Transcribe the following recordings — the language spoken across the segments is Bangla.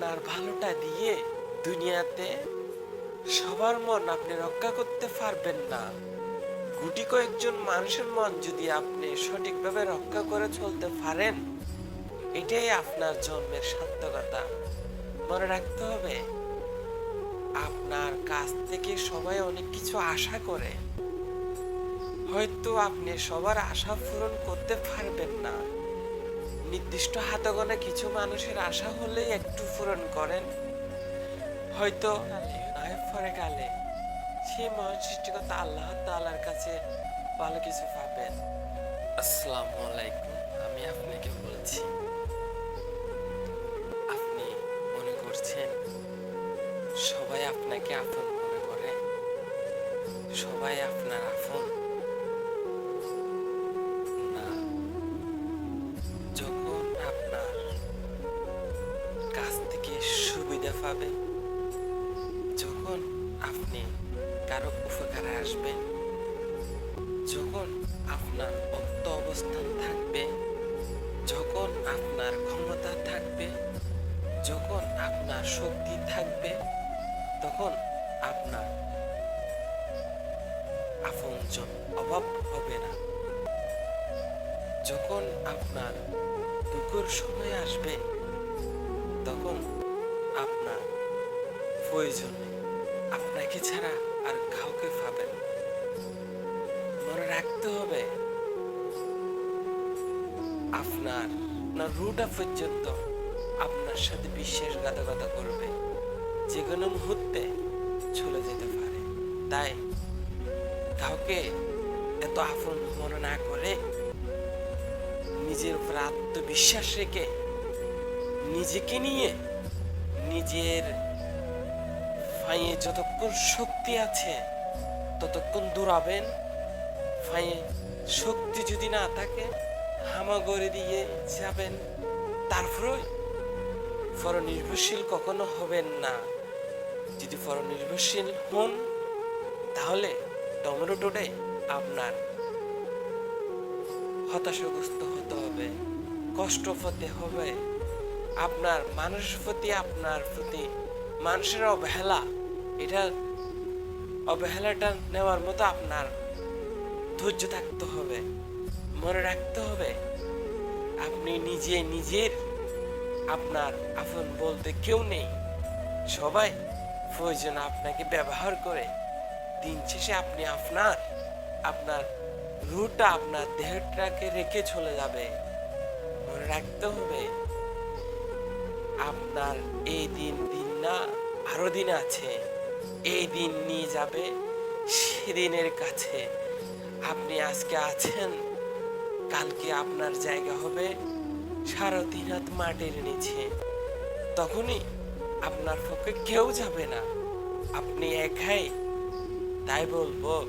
আপনার ভালোটা দিয়ে দুনিয়াতে সবার মন আপনি রক্ষা করতে পারবেন না। গুটি কয়েকজন মানুষের মন যদি আপনি সঠিকভাবে রক্ষা করে চলতে পারেন, এটাই আপনার জন্মের সার্থকতা। মনে রাখতে হবে, আপনার কাছ থেকে সবাই অনেক কিছু আশা করে। হয়তো আপনি সবার আশা পূরণ করতে পারবেন না। নির্দিষ্ট হাতগণে কিছু মানুষের আশা হলেই একটু পূরণ করেন। হয়তো পরে কালে সেই মহান সৃষ্টিকর্তা আল্লাহ তাআলার কাছে ভালো কিছু পাবেন। আসসালামু আলাইকুম, আমি আপনাকে বলছি, আপনি মনে করছেন সবাই আপনাকে আপন মনে করে? সবাই আপনার আপন? পাবে যখন আপনি কারও উপকারে আসবেন, যখন আপনার অর্থ অবস্থান থাকবে, যখন আপনার ক্ষমতা থাকবে, যখন আপনার শক্তি থাকবে, তখন আপনার আপনজন অভাব হবে না। যখন আপনার দুঃখের সময় আসবে, তখন প্রয়োজনে। আপনাকে ছাড়া আর কাউকে পাবেন। মনে রাখতে হবে, আপনার না রুটা পর্যন্ত আপনার সাথে বিশ্বাস বিশ্বাসঘাতকতা করবে। যে কোনো মুহূর্তে চলে যেতে পারে। তাই কাউকে এত আপন মনে না করে নিজের উপর আত্মবিশ্বাস রেখে নিজেকে নিয়ে নিজের ফাইয়ে যতক্ষণ শক্তি আছে, ততক্ষণ দৌড়াবেন ফাইয়ে শক্তি যদি না থাকে হামাগড়ি দিয়ে যাবেন। তারপরে পরনির্ভরশীল কখনো হবেন না। যদি পরনির্ভরশীল হন, তাহলে টমেটো টোটে আপনার। হতাশাগ্রস্ত হতে হবে, কষ্ট পেতে হবে। আপনার মানুষের প্রতি আপনার প্রতি মানুষের অবহেলা, এটা অবহেলাটা নেওয়ার মতো আপনার ধৈর্য থাকতে হবে, মনে রাখতে হবে। আপনি নিজে নিজের আপনার আপন বলতে কেউ নেই। সবাই প্রয়োজন আপনাকে ব্যবহার করে দিন শেষে আপনি আপনার আপনার রুটা আপনার দেহটাকে রেখে চলে যাবে। মনে রাখতে হবে, আপনার এই দিন দিন না, আরও দিন আছে। এই দিন নিয়ে যাবে সেদিনের কাছে। আপনি আজকে আছেন, কালকে আপনার জায়গা হবে হাত মাটির নিচে। তখনই আপনার পক্ষে কেউ যাবে না। আপনি একাই, তাই বলব,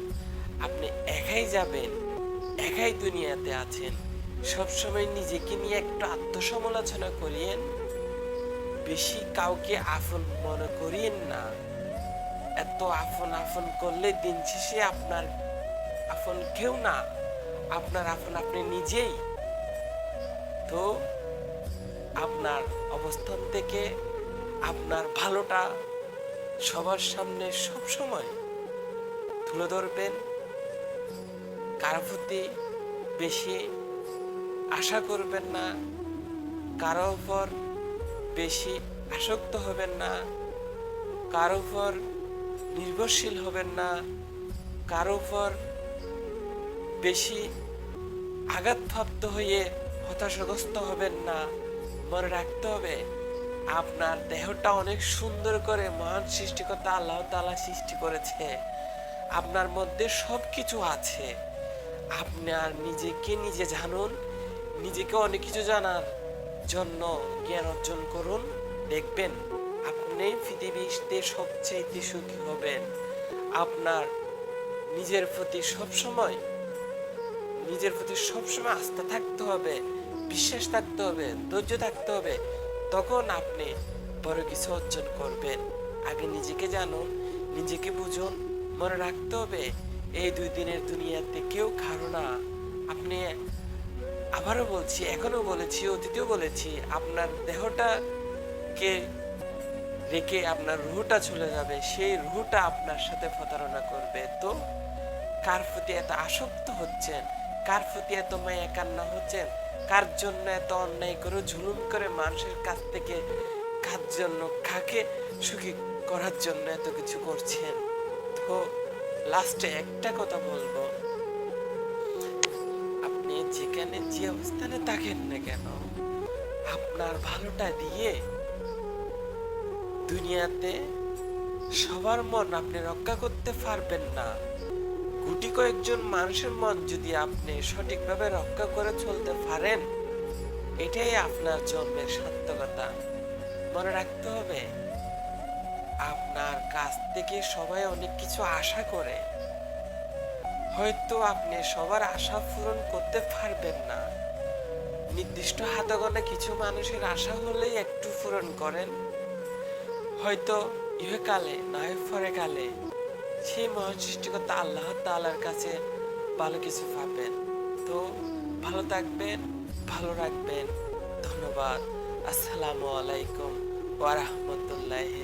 আপনি একাই যাবেন, একাই দুনিয়াতে আছেন। সবসময় নিজেকে নিয়ে একটু আত্মসমালোচনা করিয়েন। বেশি কাউকে আপন মনে করিয়েন না। এত আপন আপন করলে দিন শেষে আপনার আপন কেউ না, আপনার আপন আপনি নিজেই। তো আপনার অবস্থান থেকে আপনার ভালোটা সবার সামনে সব সময় তুলে ধরবেন। কারও প্রতি বেশি আশা করবেন না, কারও উপর বেশি আসক্ত হবেন না, কারও উপর নির্ভরশীল হবেন না, কারও উপর বেশি আঘাতপ্রাপ্ত হয়ে হতাশাগ্রস্ত হবেন না। মনে রাখতে হবে, আপনার দেহটা অনেক সুন্দর করে মহান সৃষ্টিকর্তা আল্লাহ তাআলা সৃষ্টি করেছে। আপনার মধ্যে সব কিছু আছে আপনার নিজেকে নিজে জানুন, নিজেকে অনেক কিছু জানার জন্য জ্ঞান অর্জন করুন। দেখবেন আপনি পৃথিবীতে সবচেয়ে সুখী হবেন। আপনার নিজের প্রতি সবসময়, নিজের প্রতি সবসময় আস্থা থাকতে হবে, বিশ্বাস থাকতে হবে, ধৈর্য থাকতে হবে। তখন আপনি বড় কিছু অর্জন করবেন। আগে নিজেকে জানুন, নিজেকে বুঝুন, মনে রাখতে হবে, এই দুই দিনের দুনিয়াতে কেউ খারো না। আপনি আবারও বলছি এখনও বলেছি অতীতেও বলেছি, আপনার দেহটাকে রেখে আপনার রুহটা চলে যাবে, সেই রুহটা আপনার সাথে প্রতারণা করবে। তো কার প্রতি এত আসক্ত হচ্ছেন? কার প্রতি এত মায়া কান্না হচ্ছেন? কার জন্য এত অন্যায় করে ঝুলুম করে মানুষের কাছ থেকে কার জন্য কাকে সুখী করার জন্য এত কিছু করছেন? তো লাস্টে একটা কথা বলব। যেখানে যে অবস্থানে থাকেন না কেন, আপনার ভালোটা দিয়ে দুনিয়াতে সবার মন আপনি রক্ষা করতে পারবেন না। গুটি কয়েকজন মানুষের মন যদি আপনি সঠিকভাবে রক্ষা করে চলতে পারেন, এটাই আপনার জন্মের সার্থকতা। মনে রাখতে হবে, আপনার কাছ থেকে সবাই অনেক কিছু আশা করে। হয়তো আপনি সবার আশা পূরণ করতে পারবেন না। নির্দিষ্ট হাতগণে কিছু মানুষের আশা হলেই একটু পূরণ করেন। হয়তো ইহকালে নয় পরে কালে সেই মহান সৃষ্টিকর্তা আল্লাহ তাআলার কাছে ভালো কিছু পাবেন। তো ভালো থাকবেন, ভালো রাখবেন। ধন্যবাদ। আসসালামু আলাইকুম ওয়া রাহমাতুল্লাহি